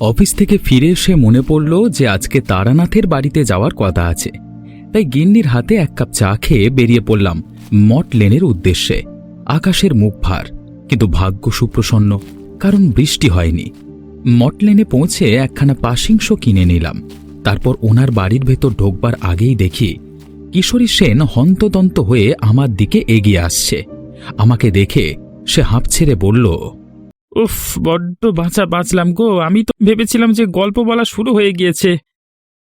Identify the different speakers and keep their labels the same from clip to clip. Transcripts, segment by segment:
Speaker 1: Office থেকে ফিরে এসে মনে পড়ল যে আজকে তারানাথের বাড়িতে যাওয়ার কথা আছে। তাই গিন্নির হাতে এক কাপ চা খেয়ে বেরিয়ে পড়লাম মট লেনের উদ্দেশ্যে। আকাশের মুখ ভার, কিন্তু ভাগ্য সুপ্রসন্ন, কারণ বৃষ্টি হয়নি। মট লেনে পৌঁছে একখানা পাশিংশ কিনে নিলাম। তারপর ওনার বাড়ির ভেতর ঢোকবার আগেই দেখি, কিশোরী সেন হন্তদন্ত হয়ে আমার দিকে এগিয়ে আসছে। আমাকে দেখে সে হাঁপ ছেড়ে বলল
Speaker 2: উফ, বড্ড বাঁচা বাঁচলাম গো। আমি তো ভেবেছিলাম যে গল্প বলা শুরু হয়ে গিয়েছে।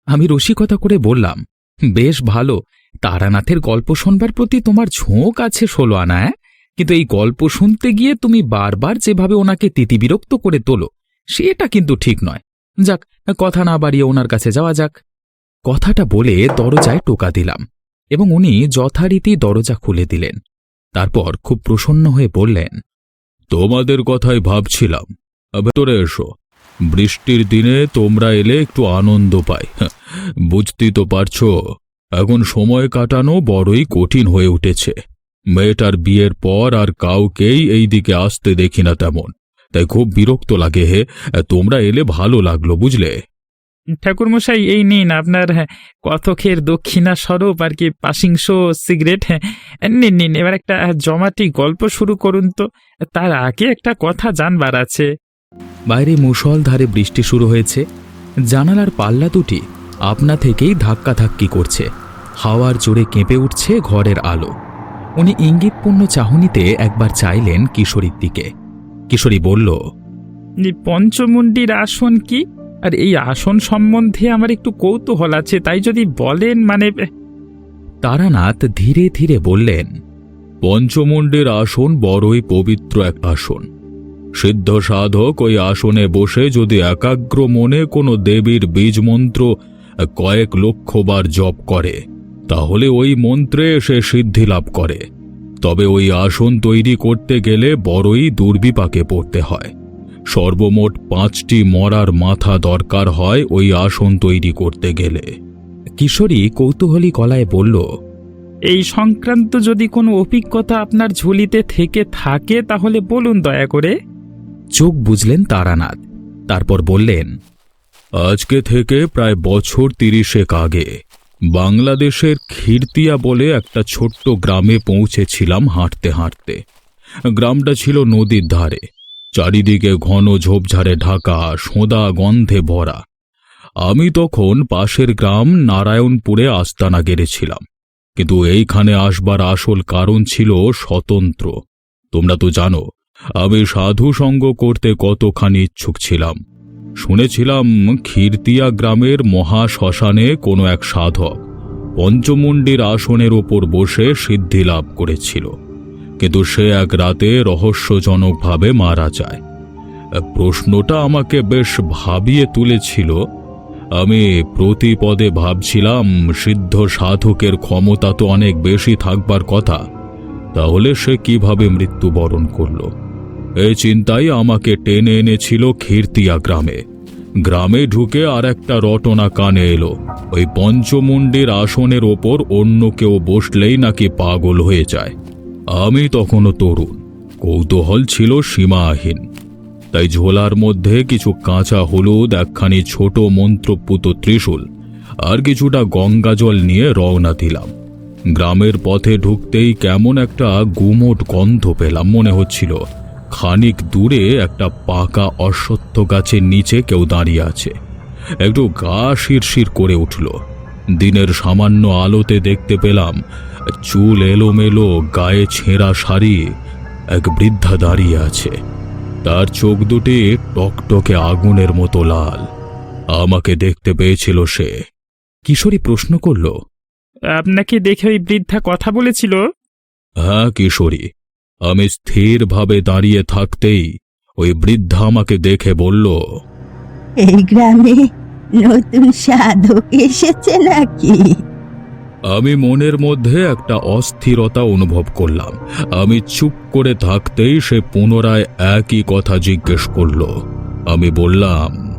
Speaker 1: আমি রসিকতা করে বললাম, বেশ ভালো, তারানাথের গল্প শোনবার প্রতি তোমার ঝোঁক আছে ষোলো আনা কিন্তু এই গল্প শুনতে গিয়ে তুমি বারবার যেভাবে ওনাকে তিতিবিরক্ত করে তোলো, সেটা কিন্তু ঠিক নয়। যাক, কথা না বাড়িয়ে ওনার কাছে যাওয়া যাক। কথাটা বলে দরজায় টোকা দিলাম এবং উনি যথারীতি দরজা খুলে দিলেন। তারপর খুব প্রসন্ন হয়ে বললেন
Speaker 3: তোমাদের কথাই ভাবছিলাম। ভেতরে এসো। বৃষ্টির দিনে তোমরা এলে একটু আনন্দ পাই। হ্যাঁ, বুঝতেই তো পারছ এখন সময় কাটানো বড়ই কঠিন হয়ে উঠেছে। মেয়েটার বিয়ের পর আর কাউকেই এই দিকে আসতে দেখি না তেমন। তাই খুব বিরক্ত লাগে হে তোমরা এলে ভালো লাগল বুঝলে?
Speaker 2: ঠাকুরমশাই এই নিন আপনার হ্যাঁ, কথকের দক্ষিণা স্বরূপ আর কি পাশিংশ সিগারেট হ্যাঁ, নিন নিন এবার একটা জমাটি গল্প শুরু করুন তো। তার আগে একটা কথা জানবার আছে।
Speaker 1: বাইরে মুষলধারে বৃষ্টি শুরু হয়েছে। জানালার পাল্লা দুটি আপনা থেকেই ধাক্কাধাক্কি করছে। হাওয়ার জোরে কেঁপে উঠছে ঘরের আলো। উনি ইঙ্গিতপূর্ণ চাহনিতে একবার চাইলেন কিশোরীর দিকে। কিশোরী বলল
Speaker 2: এই পঞ্চমুণ্ডির আসন কি? আর এই আসন সম্বন্ধে আমার একটু কৌতূহল আছে, তাই যদি বলেন মানে
Speaker 1: তারানাথ ধীরে ধীরে বললেন,
Speaker 3: পঞ্চমুণ্ডের আসন বড়ই পবিত্র এক আসন। সিদ্ধ সাধক ওই আসনে বসে যদি একাগ্র মনে কোনো দেবীর বীজ মন্ত্র কয়েক লক্ষবার জপ করে, তাহলে ওই মন্ত্রে সে সিদ্ধি লাভ করে। তবে ওই আসন তৈরি করতে গেলে বড়ই দুর্বিপাকে পড়তে হয়। সর্বমোট পাঁচটি মরার মাথা দরকার হয় ওই আসন তৈরি করতে গেলে।
Speaker 1: কিশোরী কৌতূহলী গলায় বলল
Speaker 2: এই সংক্রান্ত যদি কোনো অভিজ্ঞতা আপনার ঝুলিতে থেকে থাকে তাহলে বলুন দয়া করে।
Speaker 1: চোখ বুঝলেন তারানাথ। তারপর বললেন
Speaker 3: আজকে থেকে প্রায় বছর তিরিশেক আগে বাংলাদেশের খিরতিয়া বলে একটা ছোট্ট গ্রামে পৌঁছেছিলাম হাঁটতে হাঁটতে। গ্রামটা ছিল নদীর ধারে। চারিদিকে ঘন ঝোপঝাড়ে ঢাকা, সোঁদা গন্ধে ভরা। আমি তখন পাশের গ্রাম নারায়ণপুরে আস্তানা গেড়েছিলাম। কিন্তু এইখানে আসবার আসল কারণ ছিল স্বতন্ত্র। তোমরা তো জানো, আমি সাধু সঙ্গ করতে কতখানি ইচ্ছুক ছিলাম। শুনেছিলাম খিরতিয়া গ্রামের মহা শ্মশানে কোনো এক সাধক পঞ্চমুণ্ডির আসনের ওপর বসে সিদ্ধি লাভ করেছিল। কিন্তু সে এক রাতে রহস্যজনকভাবে মারা যায়। প্রশ্নটা আমাকে বেশ ভাবিয়ে তুলেছিল। আমি প্রতি পদে ভাবছিলাম, সিদ্ধ সাধকের ক্ষমতা তো অনেক বেশি থাকবার কথা, তাহলে সে কীভাবে মৃত্যুবরণ করল? এই চিন্তাই আমাকে টেনে এনেছিল খিরতিয়া গ্রামে। গ্রামে ঢুকে আর একটা রটনা কানে এলো। ওই পঞ্চমুণ্ডির আসনের ওপর অন্য কেউ বসলেই নাকি পাগল হয়ে যায়। আমি তখনও তরুণ। কৌতূহল ছিল সীমাহীন। তাই ঝোলার মধ্যে কিছু কাঁচা হলুদ, একখানি ছোট মন্ত্রপুত ত্রিশূল আর কিছুটা গঙ্গাজল নিয়ে রওনা দিলাম। গ্রামের পথে ঢুকতেই কেমন একটা গুমোট গন্ধ পেলাম, মনে হচ্ছিল খানিক দূরে একটা পাকা অশ্বত্থ গাছের নিচে কেউ দাঁড়িয়ে আছে। একটু গা শিরশির করে উঠল। দিনের সামান্য আলোতে দেখতে পেলাম চুল এলোমেলো গায়ে ছেঁড়া শাড়ি এক বৃদ্ধা দাঁড়িয়ে আছে। তার চোখ দুটি টকটকে আগুনের মতো লাল। আমাকে দেখতে পেয়েছিল সে।
Speaker 1: কিশোরী প্রশ্ন করল
Speaker 2: আপনাকে দেখে ওই বৃদ্ধা কথা বলেছিল?
Speaker 3: হ্যাঁ কিশোরী। আমি স্থিরভাবে দাঁড়িয়ে থাকতেই ওই বৃদ্ধা আমাকে দেখে বলল
Speaker 4: এই গ্রামে নতুন সাধক এসেছে নাকি?
Speaker 3: আমি মনের মধ্যে একটা অস্থিরতা অনুভব করলাম। আমি চুপ করে থাকতেই সে পুনরায় একই কথা জিজ্ঞেস করল। আমি বললাম,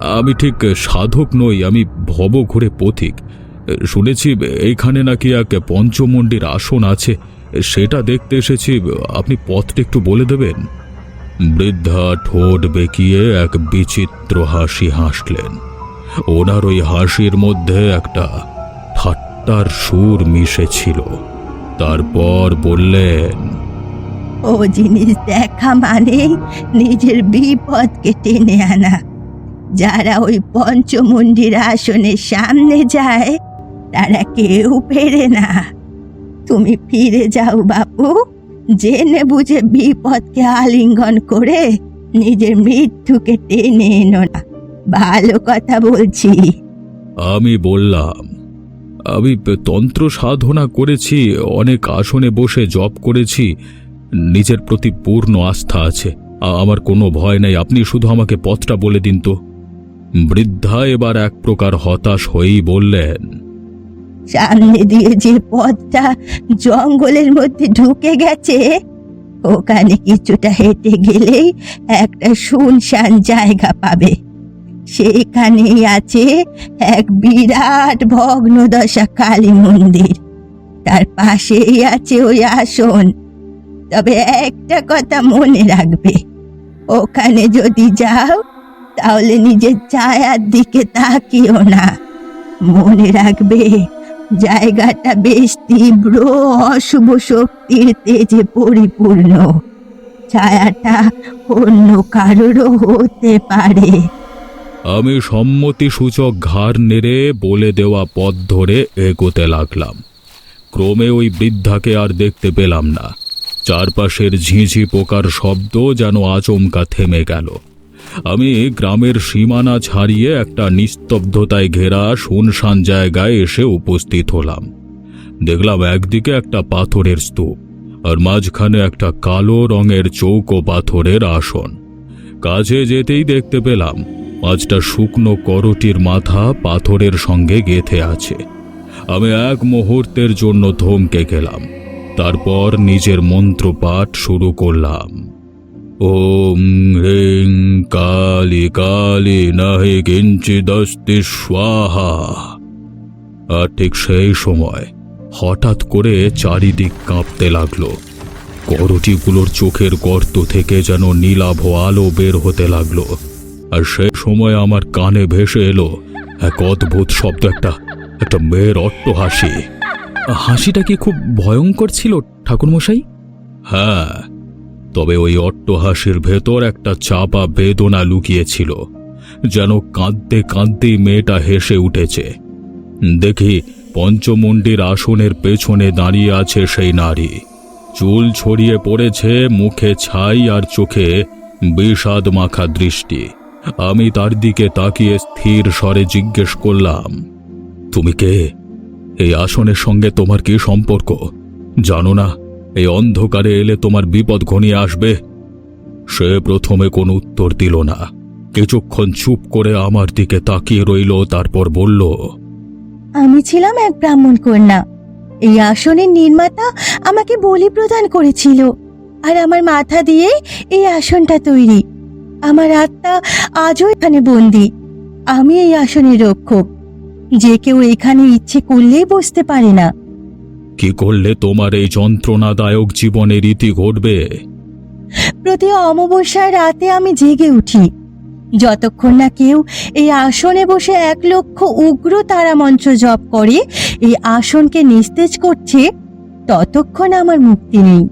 Speaker 3: আমি ঠিক সাধক নই, আমি ভব ঘুরে পথিক। শুনেছি এইখানে নাকি এক পঞ্চমন্ডির আসন আছে, সেটা দেখতে এসেছি, আপনি পথটা একটু বলে দেবেন? বৃদ্ধা ঠোঁট বেঁকিয়ে এক বিচিত্র হাসি হাসলেন। ওনার ওই হাসির মধ্যে একটা ঠাট্টার সুর মিশেছিল। তারপর বললেন
Speaker 4: ও জিনিস দেখা মানে নিজের বিপদকে টেনে আনা। যারা ওই পঞ্চমন্দির আসনের সামনে যায় তারা কেউ পেরে না। তুমি ফিরে যাও বাপু জেনে বুঝে বিপদকে আলিঙ্গন করে নিজের মৃত্যুকে টেনে এনো না। ভালো কথা বলছি।
Speaker 3: আমি বললাম আমি তন্ত্র সাধনা করেছি, অনেক আসনে বসে জপ করেছি। নিজের প্রতি পূর্ণ আস্থা আছে। আমার কোনো ভয় নেই। আপনি শুধু আমাকে পথটা বলে দিন তো। বৃদ্ধা এবার এক প্রকার হতাশ হয়েই বললেন,
Speaker 4: সামনে দিয়ে যে পথটা জঙ্গলের মধ্যে ঢুকে গেছে, ওখানে কিছুটা হেঁটে গেলেই একটা শুনশান জায়গা পাবে। সেখানেই আছে এক বিরাট ভগ্নদশা কালী মন্দির। তার পাশেই আছে ওই আসন। তবে একটা কথা মনে রাখবে, ওখানে যদি যাও, তাহলে নিজের ছায়ার দিকে তাকিও না। মনে রাখবে, জায়গাটা বেশ তীব্র, অশুভ শক্তির তেজে পরিপূর্ণ। ছায়াটা অন্য কারোরও হতে পারে।
Speaker 3: আমি সম্মতি সূচক ঘাড় নেড়ে বলে দেওয়া পথ ধরে এগোতে লাগলাম। ক্রমে ওই বৃদ্ধাকে আর দেখতে পেলাম না। চারপাশের ঝিঁঝি পোকার শব্দ যেন আচমকা থেমে গেল। আমি গ্রামের সীমানা ছাড়িয়ে একটা নিস্তব্ধতায় ঘেরা শুনশান জায়গায় এসে উপস্থিত হলাম। দেখলাম একদিকে একটা পাথরের স্তূপ, আর মাঝখানে একটা কালো রঙের চৌকো পাথরের আসন। কাছে যেতেই দেখতে পেলাম পাঁচটা শুকনো করটির মাথা পাথরের সঙ্গে গেথে আছে। আমি এক মুহূর্তের জন্য থমকে গেলাম। তারপর নিজের মন্ত্র পাঠ শুরু করলাম। ওম হ্রিং কালী কালী নাহি কিঞ্চিদস্তি স্বাহা। আর ঠিক সেই সময় হঠাৎ করে চারিদিক কাঁপতে লাগল। করটিগুলোর চোখের গর্ত থেকে যেন নীলাভ আলো বের হতে লাগল। আর সেই সময় আমার কানে ভেসে এলো। এক অদ্ভুত শব্দ একটা একটা মেয়ের অট্ট হাসি
Speaker 1: হাসিটা কি খুব ভয়ঙ্কর ছিল, ঠাকুরমশাই?
Speaker 3: হ্যাঁ তবে ওই অট্ট হাসির ভেতর একটা চাপা বেদনা লুকিয়েছিল, যেন কাঁদতে কাঁদতেই মেয়েটা হেসে উঠেছে। দেখি, পঞ্চমুণ্ডির আসনের পেছনে দাঁড়িয়ে আছে সেই নারী। চুল ছড়িয়ে পড়েছে, মুখে ছাই আর চোখে বিষাদ মাখা দৃষ্টি। আমি তার দিকে তাকিয়ে স্থির স্বরে জিজ্ঞেস করলাম, তুমি কে? এই আসনের সঙ্গে তোমার কি সম্পর্ক? জানো না, এই অন্ধকারে এলে তোমার বিপদ ঘনিয়ে আসবে। সে প্রথমে কোনো উত্তর দিল না। কিছুক্ষণ চুপ করে আমার দিকে তাকিয়ে রইল, তারপর বলল,
Speaker 4: আমি ছিলাম এক ব্রাহ্মণ কন্যা। এই আসনের নির্মাতা আমাকে বলি প্রদান করেছিল। আর আমার মাথা দিয়ে এই আসনটা তৈরি। আমার আত্মা আজও এখানে বন্দি। আমি এই আসনের রক্ষক। যে কেউ এখানে ইচ্ছে করলেই বসতে পারে না।
Speaker 3: কি করলে তোমার এই যন্ত্রণাদায়ক জীবনের রীতি ঘটবে?
Speaker 4: প্রতি অমাবস্যার রাতে আমি জেগে উঠি। যতক্ষণ না কেউ এই আসনে বসে এক লক্ষ উগ্র তারা মন্ত্র জপ করে এই আসনকে নিস্তেজ করছে ততক্ষণ আমার মুক্তি নেই।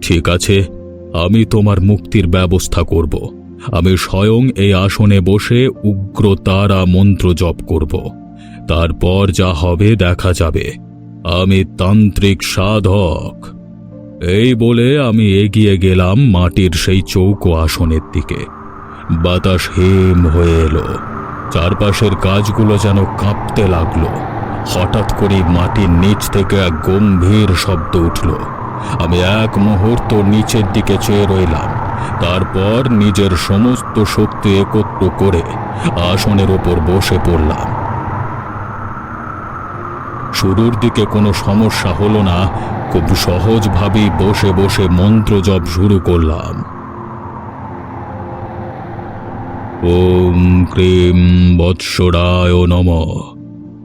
Speaker 3: ঠিক আছে আমি তোমার মুক্তির ব্যবস্থা করব। আমি স্বয়ং এই আসনে বসে উগ্র তারা মন্ত্র জপ করব। তারপর যা হবে দেখা যাবে। আমি তান্ত্রিক সাধক। এই বলে আমি এগিয়ে গেলাম মাটির সেই চৌকো আসনের দিকে। বাতাস হেম হয়ে এলো। চারপাশের গাছগুলো যেন কাঁপতে লাগল। হঠাৎ করে মাটির নিচ থেকে এক গম্ভীর শব্দ উঠল। আমি এক মুহূর্ত নিচের দিকে চেয়ে রইলাম। তারপর নিজের সমস্ত শক্তি একত্র করে আসনের ওপর বসে পড়লাম। শুরুর দিকে কোনো সমস্যা হলো না, খুব সহজভাবেই বসে বসে মন্ত্র জপ শুরু করলাম। ওম ক্রিম বৎসরায় নম,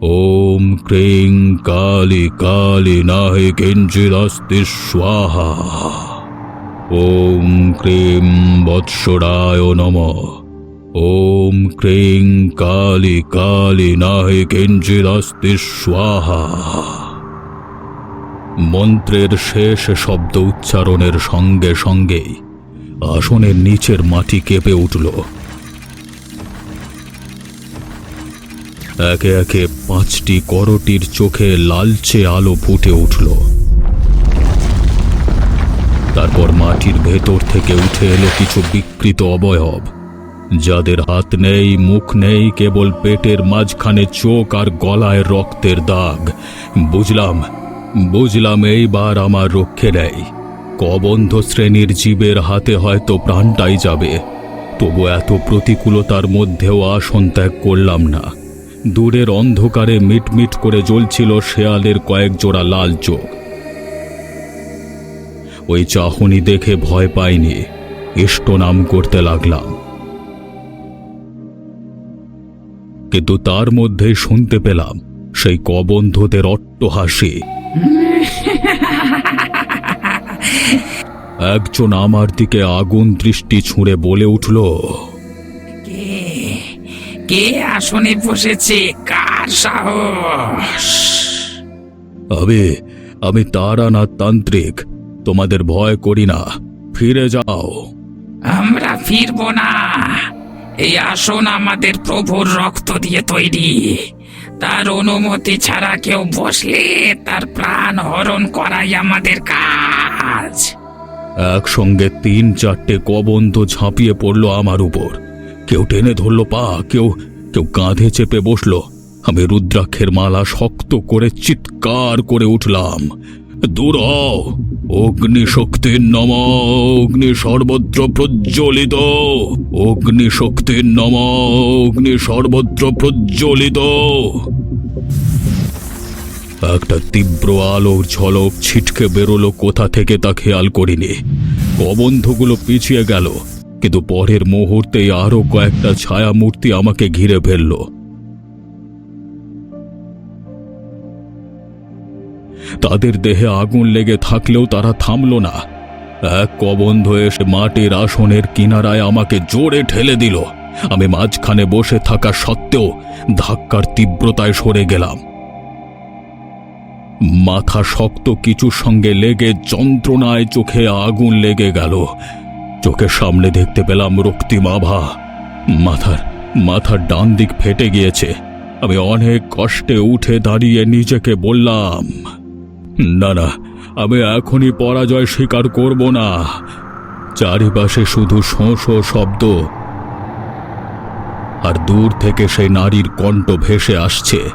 Speaker 3: ওম ক্রিং কালী কালী নাহি কিঞ্চিদস্তি স্বাহা। ওম ক্রিম বৎসরায় নম। ওম ক্রিং কালী কালী নাহি কিঞ্চিদস্তি স্বাহা। মন্ত্রের শেষ শব্দ উচ্চারণের সঙ্গে সঙ্গেই আসনের নিচের মাটি কেঁপে উঠল। একে একে পাঁচটি করটির চোখে লালচে আলো ফুটে উঠল। তারপর মাটির ভেতর থেকে উঠে এলো কিছু বিকৃত অবয়ব। যাদের হাত নেই, মুখ নেই, কেবল পেটের মাঝখানে চোখ আর গলায় রক্তের দাগ। বুঝলাম বুঝলাম এইবার আমার রক্ষে নেই। কবন্ধ শ্রেণির জীবের হাতে হয়তো প্রাণটাই যাবে। তবু এত প্রতিকূলতার মধ্যেও আসন ত্যাগ করলাম না। দূরের অন্ধকারে মিটমিট করে জ্বলছিল শেয়ালের কয়েক জোড়া লাল চোখ। ওই চাহনি দেখে ভয় পাইনি। ইষ্ট নাম করতে লাগলাম। কিন্তু তার মধ্যেই শুনতে পেলাম সেই কবন্ধদের অট্টহাসি। একজন আমার দিকে আগুন দৃষ্টি ছুঁড়ে বলে উঠল
Speaker 2: কে? কে আসনে বসেছে? কার সাহস?
Speaker 3: আমি আমি তারানাথ তান্ত্রিক। তোমাদের ভয় করি না। ফিরে যাও।
Speaker 2: আমরা ফিরব না। এই আসন আমাদের প্রভুর রক্ত দিয়ে তৈরি। তার অনুমতি ছাড়া কেউ বসলে তার প্রাণ হরণ করাই আমাদের কাজ।
Speaker 3: একসঙ্গে তিন চারটে কবন্ধ ঝাঁপিয়ে পড়ল আমার উপর। কেউ টেনে ধরলো পা কেউ কেউ কাঁধে চেপে বসল। আমি রুদ্রাক্ষের মালা শক্ত করে চিৎকার করে উঠলাম। দূর হও! অগ্নি শক্তির নম অগ্নি সর্বত্র প্রজ্বলিত। অগ্নি শক্তির নম অগ্নি সর্বত্র প্রজ্বলিত। একটা তীব্র আলোর ঝলক ছিটকে বেরোলো কোথা থেকে তা খেয়াল করিনি। কবন্ধগুলো পিছিয়ে গেল, কিন্তু পরের মুহূর্তেই আরও কয়েকটা ছায়া মূর্তি আমাকে ঘিরে ফেলল। তাদের দেহে আগুন লেগে থাকলেও তারা থামল না। এক কবন্ধ এসে মাটির আসনের কিনারায় আমাকে জোরে ঠেলে দিল। আমি মাঝখানে বসে থাকা সত্ত্বেও ধাক্কার তীব্রতায় সরে গেলাম। মাথা শক্ত কিছুর সঙ্গে লেগে যন্ত্রণায় চোখে আগুন লেগে গেল। চোখের সামনে দেখতে পেলাম রক্তিম আভা। মাথার মাথার ডান দিক ফেটে গিয়েছে। আমি অনেক কষ্টে উঠে দাঁড়িয়ে নিজেকে বললাম না না আমি এখনই পরাজয় স্বীকার করব না। চারিপাশে শুধু শোঁ শোঁ শব্দ। আর দূর থেকে সেই নারীর কণ্ঠ ভেসে আসছে।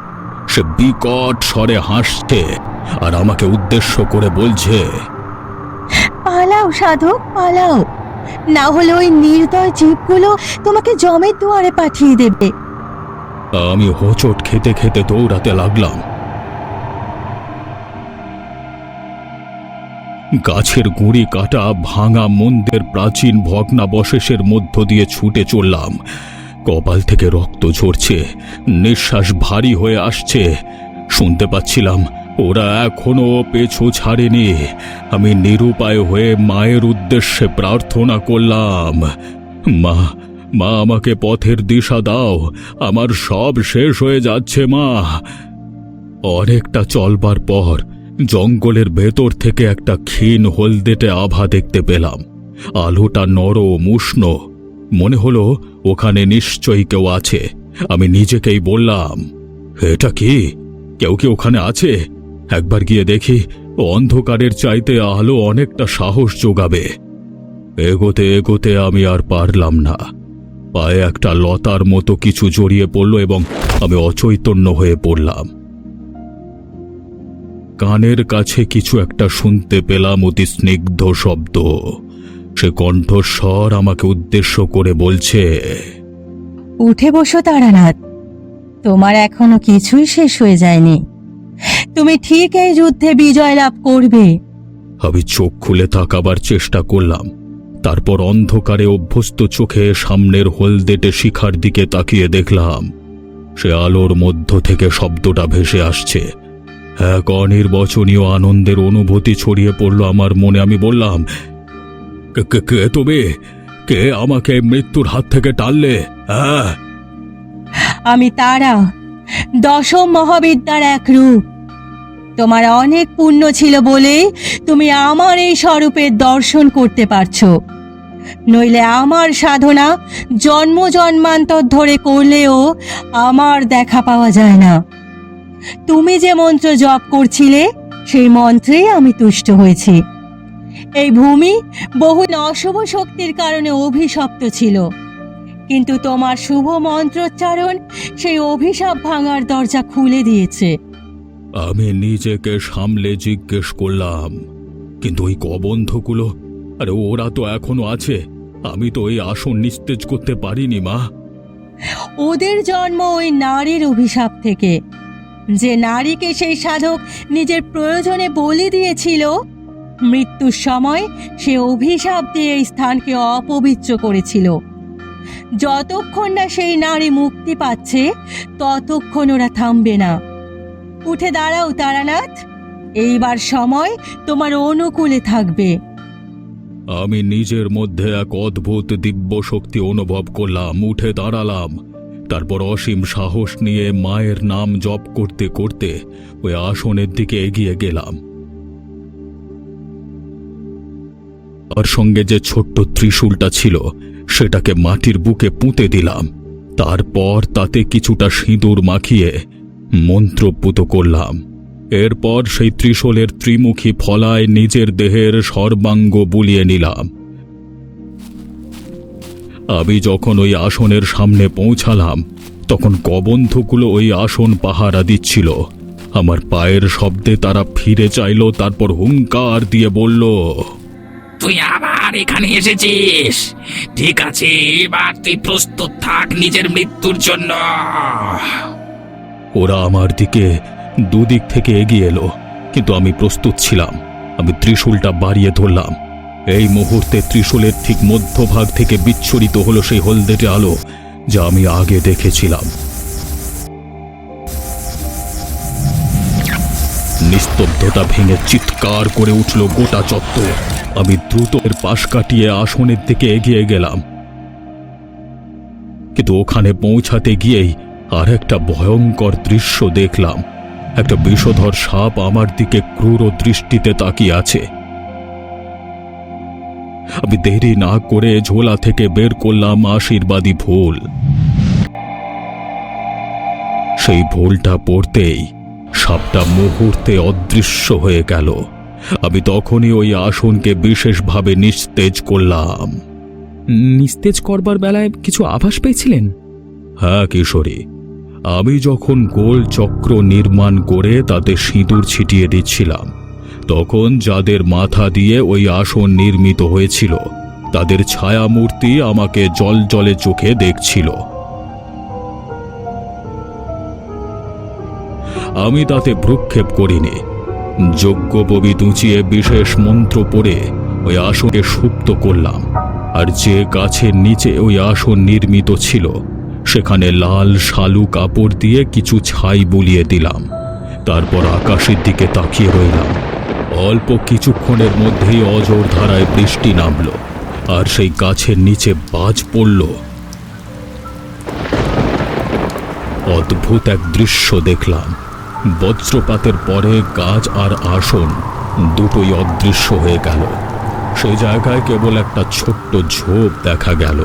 Speaker 3: সে বিকট স্বরে হাসছে আর আমাকে উদ্দেশ্য করে বলছে
Speaker 4: পালাও সাধক পালাও। না হলে ওই নির্দয় জীবগুলো তোমাকে জমের দুয়ারে পাঠিয়ে দেবে।
Speaker 3: আমি হোঁচট খেতে খেতে দৌড়াতে লাগলাম। গাছের গুঁড়ি কাটা ভাঙা মন্দের প্রাচীন ভগ্নাবশেষের মধ্য দিয়ে ছুটে চললাম। কপাল থেকে রক্ত ঝরছে, নিঃশ্বাস ভারী হয়ে আসছে। শুনতে পাচ্ছিলাম, ওরা এখনও পেছু ছাড়েনি। আমি নিরুপায় হয়ে মায়ের উদ্দেশ্যে প্রার্থনা করলাম, মা মা আমাকে পথের দিশা দাও, আমার সব শেষ হয়ে যাচ্ছে, মা। অনেকটা চলবার পর জঙ্গলের ভেতর থেকে একটা ক্ষীণ হলদেটে আভা দেখতে পেলাম। আলোটা নরম উষ্ণ। মনে হলো, ওখানে নিশ্চয়ই কেউ আছে। আমি নিজেকেই বললাম, এটা কি? কেউ কি ওখানে আছে? একবার গিয়ে দেখি, অন্ধকারের চাইতে আলো অনেকটা সাহস যোগাবে। এগোতে এগোতে আমি আর পারলাম না। পায়ে একটা লতার মতো কিছু জড়িয়ে পড়ল এবং আমি অচৈতন্য হয়ে পড়লাম। কানের কাছে কিছু একটা শুনতে পেলাম অতি স্নিগ্ধ শব্দ। সে কণ্ঠস্বর আমাকে উদ্দেশ্য করে বলছে
Speaker 4: উঠে বসো তারানাথ। তোমার এখনও কিছুই শেষ হয়ে যায়নি। তুমি ঠিক এই যুদ্ধে বিজয় লাভ করবে।
Speaker 3: আমি চোখ খুলে তাকাবার চেষ্টা করলাম। তারপর অন্ধকারে অভ্যস্ত চোখে সামনের হলদেটে শিখার দিকে তাকিয়ে দেখলাম সে আলোর মধ্য থেকে শব্দটা ভেসে আসছে। এক অনির্বচনীয় আনন্দের অনুভূতি ছড়িয়ে পড়ল আমার মনে, আমি বললাম, কে তুমি? কে আমাকে মৃত্যুর হাত থেকে টানলে? হ্যাঁ।
Speaker 4: আমি তারা, দশম মহাবিদ্যার এক রূপ। তোমার অনেক পুণ্য ছিল বলে তুমি আমার এই স্বরূপের দর্শন করতে পারছ। নইলে আমার সাধনা জন্ম জন্মান্তর ধরে করলেও আমার দেখা পাওয়া যায় না। তুমি যে মন্ত্র জপ করছিলে সেই মন্ত্রেই আমি তুষ্ট হয়েছি। এই ভূমি বহু অশুভ শক্তির কারণে অভিশপ্ত ছিল। কিন্তু তোমার শুভ মন্ত্রোচ্চারণ সেই অভিশাপ ভাঙার দরজা খুলে দিয়েছে।
Speaker 3: আমি নিজেকে সামলে জিজ্ঞেস করলাম কিন্তু ওই কবন্ধগুলো আরে ওরা তো এখনও আছে আমি তো ওই আসন নিস্তেজ করতে পারিনি মা।
Speaker 4: ওদের জন্ম ওই নারীর অভিশাপ থেকে। যে নারীকে সেই সাধক নিজের প্রয়োজনে বলি দিয়েছিল, মৃত্যুর সময় সে অভিশাপ দিয়ে এই স্থানকে অপবিত্র করেছিল। যতক্ষণ না সেই নারী মুক্তি পাচ্ছে, ততক্ষণ ওরা থামবে না। উঠে দাঁড়াও তারানাথ, এইবার সময় তোমার অনুকূলে থাকবে।
Speaker 3: আমি নিজের মধ্যে এক অদ্ভুত দিব্য শক্তি অনুভব করলাম, উঠে দাঁড়ালাম। তারপর অসীম সাহস নিয়ে মায়ের নাম জপ করতে করতে ওই আসনের দিকে এগিয়ে গেলাম। আর সঙ্গে যে ছোট্ট ত্রিশূলটা ছিল, সেটাকে মাটির বুকে পুঁতে দিলাম। তারপর তাতে কিছুটা সিঁদুর মাখিয়ে মন্ত্রপুত করলাম। এরপর সেই ত্রিশূলের ত্রিমুখী ফলায় নিজের দেহের সর্বাঙ্গ বুলিয়ে নিলাম। আমি যখন ওই আসনের সামনে পৌঁছালাম তখন কবন্ধগুলো ওই আসন পাহারা দিচ্ছিল। আমার পায়ের শব্দে তারা ফিরে চাইল তারপর হুঙ্কার দিয়ে বলল
Speaker 5: তুই আবার এখানে এসেছিস? ঠিক আছে এবার তুই প্রস্তুত থাক নিজের মৃত্যুর জন্য।
Speaker 3: ওরা আমার দিকে দুদিক থেকে এগিয়ে এলো কিন্তু আমি প্রস্তুত ছিলাম। আমি ত্রিশূলটা বাড়িয়ে ধরলাম। এই মুহূর্তে ত্রিশূলের ঠিক মধ্যভাগ থেকে বিচ্ছুরিত হলো সেই হলদেটে আলো, যা আমি আগে দেখেছিলাম। নিস্তব্ধতা ভেঙে চিৎকার করে উঠল গোটা চত্বর। আমি দ্রুত এর পাশ কাটিয়ে আসনের দিকে এগিয়ে গেলাম। কিন্তু ওখানে পৌঁছাতে গিয়েই আর একটা ভয়ঙ্কর দৃশ্য দেখলাম। একটা বিষধর সাপ আমার দিকে ক্রূর দৃষ্টিতে তাকিয়ে আছে। আমি দেরি না করে ঝোলা থেকে বের করলাম আশীর্বাদী ফুল সেই ফুলটা পড়তেই সাপটা মুহূর্তে অদৃশ্য হয়ে গেল। আমি তখনই ওই আসনকে বিশেষভাবে নিস্তেজ করলাম।
Speaker 1: নিস্তেজ করবার বেলায় কিছু আভাস পেয়েছিলেন?
Speaker 3: হ্যাঁ কিশোরী। আমি যখন গোল চক্র নির্মাণ করে তাতে সিঁদুর ছিটিয়ে দিচ্ছিলাম তখন যাদের মাথা দিয়ে ওই আসন নির্মিত হয়েছিল, তাদের ছায়ামূর্তি আমাকে জল জলে চোখে দেখছিল। আমি তাতে ভ্রুক্ষেপ করিনি। যজ্ঞপবি দুঁচিয়ে বিশেষ মন্ত্র পড়ে ওই আসনকে সুপ্ত করলাম, আর যে গাছের নিচে ওই আসন নির্মিত ছিল, সেখানে লাল শালু কাপড় দিয়ে কিছু ছাই বুলিয়ে দিলাম, তারপর আকাশের দিকে তাকিয়ে রইলাম। অল্প কিছুক্ষণের মধ্যেই অজর ধারায় বৃষ্টি নামল আর সেই গাছের নিচে বাজ পড়ল। অদ্ভুত এক দৃশ্য দেখলাম। বজ্রপাতের পরে গাছ আর আসন দুটোই অদৃশ্য হয়ে গেল। সেই জায়গায় কেবল একটা ছোট্ট ঝোপ দেখা গেল।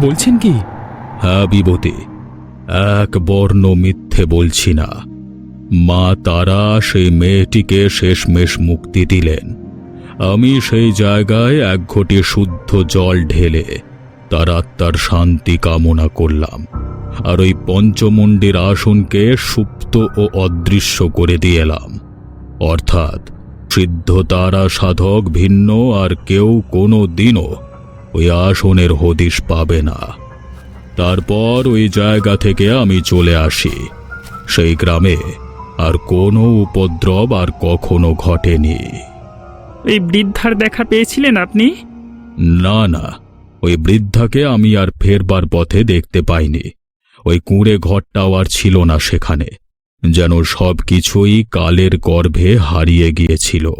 Speaker 1: বলছেন কি?
Speaker 3: হ্যাঁ বিভূতি। এক বর্ণ মিথ্যে বলছি না। মা তারা সেই মেয়েটিকে শেষমেশ মুক্তি দিলেন। আমি সেই জায়গায় এক ঘটি শুদ্ধ জল ঢেলে তার আত্মার শান্তি কামনা করলাম, আর ওই পঞ্চমুণ্ডির আসনকে সুপ্ত ও অদৃশ্য করে দিয়ে এলাম। অর্থাৎ সিদ্ধ তারা সাধক ভিন্ন আর কেউ কোনো দিনও ওই আসনের হদিশ পাবে না। তারপর ওই জায়গা থেকে আমি চলে আসি, সেই গ্রামে আর কোনো উপদ্রব আর কখনো ঘটেনি।
Speaker 2: এই বৃদ্ধার দেখা পেয়েছিলেন আপনি?
Speaker 3: না না। ওই বৃদ্ধাকে আমি আর ফেরবার পথে দেখতে পাইনি। ওই কুঁড়ে ঘরটাও আর ছিল না সেখানে। যেন সব কিছুই কালের গর্ভে হারিয়ে গিয়েছিল।